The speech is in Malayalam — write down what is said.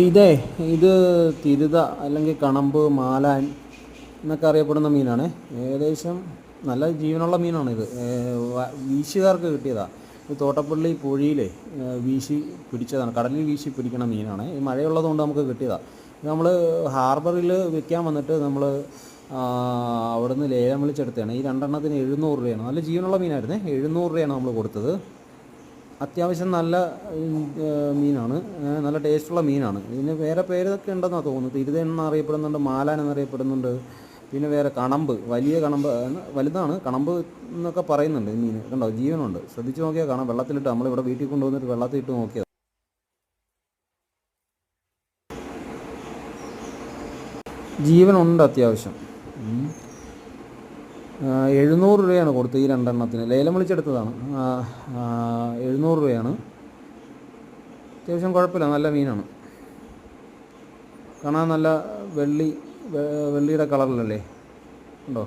ഇതേ ഇത് തിരുത അല്ലെങ്കിൽ കണമ്പ് മാലാൻ എന്നൊക്കെ അറിയപ്പെടുന്ന മീനാണ്. ഏകദേശം നല്ല ജീവനുള്ള മീനാണ് ഇത്. വീശുകാർക്ക് കിട്ടിയതാണ് ഇത് തോട്ടപ്പള്ളി പുഴയിലെ വീശി പിടിച്ചതാണ്. കടലിൽ വീശി പിടിക്കണ മീനാണ്. ഈ മഴയുള്ളതുകൊണ്ട് നമുക്ക് കിട്ടിയതാണ് നമ്മൾ ഹാർബറിൽ വെക്കാൻ വന്നിട്ട് നമ്മൾ അവിടുന്ന് ലേലം വിളിച്ചെടുത്തതാണ്. ഈ രണ്ടെണ്ണത്തിന് എഴുന്നൂറ് രൂപയാണ്. നല്ല ജീവനുള്ള മീനായിരുന്നേ. എഴുന്നൂറ് രൂപയാണ് നമ്മൾ കൊടുത്തത്. അത്യാവശ്യം നല്ല മീനാണ്. നല്ല ടേസ്റ്റുള്ള മീനാണ്. ഇതിന് വേറെ പേരൊക്കെ ഉണ്ടെന്നാണ് തോന്നുന്നത്. തിരുത എന്നറിയപ്പെടുന്നുണ്ട് മാലാൻ എന്നറിയപ്പെടുന്നുണ്ട്. പിന്നെ വേറെ കണമ്പ് വലിയ കണമ്പ് വലുതാണ്. കണമ്പ് എന്നൊക്കെ പറയുന്നുണ്ട് ഈ മീൻ. കണ്ടോ? ജീവനുണ്ട്. ശ്രദ്ധിച്ചു നോക്കിയാൽ കാണാം. വെള്ളത്തിലിട്ട് നമ്മളിവിടെ വീട്ടിൽ കൊണ്ടുവന്നിട്ട് വെള്ളത്തിൽ ഇട്ട് നോക്കിയത് ജീവനുണ്ട് അത്യാവശ്യം. എഴുന്നൂറ് രൂപയാണ് കൊടുത്തത് ഈ രണ്ടെണ്ണത്തിന്. ലേലം വിളിച്ചെടുത്തതാണ്. എഴുന്നൂറ് രൂപയാണ്. അത്യാവശ്യം കുഴപ്പമില്ല നല്ല മീനാണ്. കാണാൻ നല്ല വെള്ളി വെള്ളിയുടെ കളറിലല്ലേ? ഉണ്ടോ?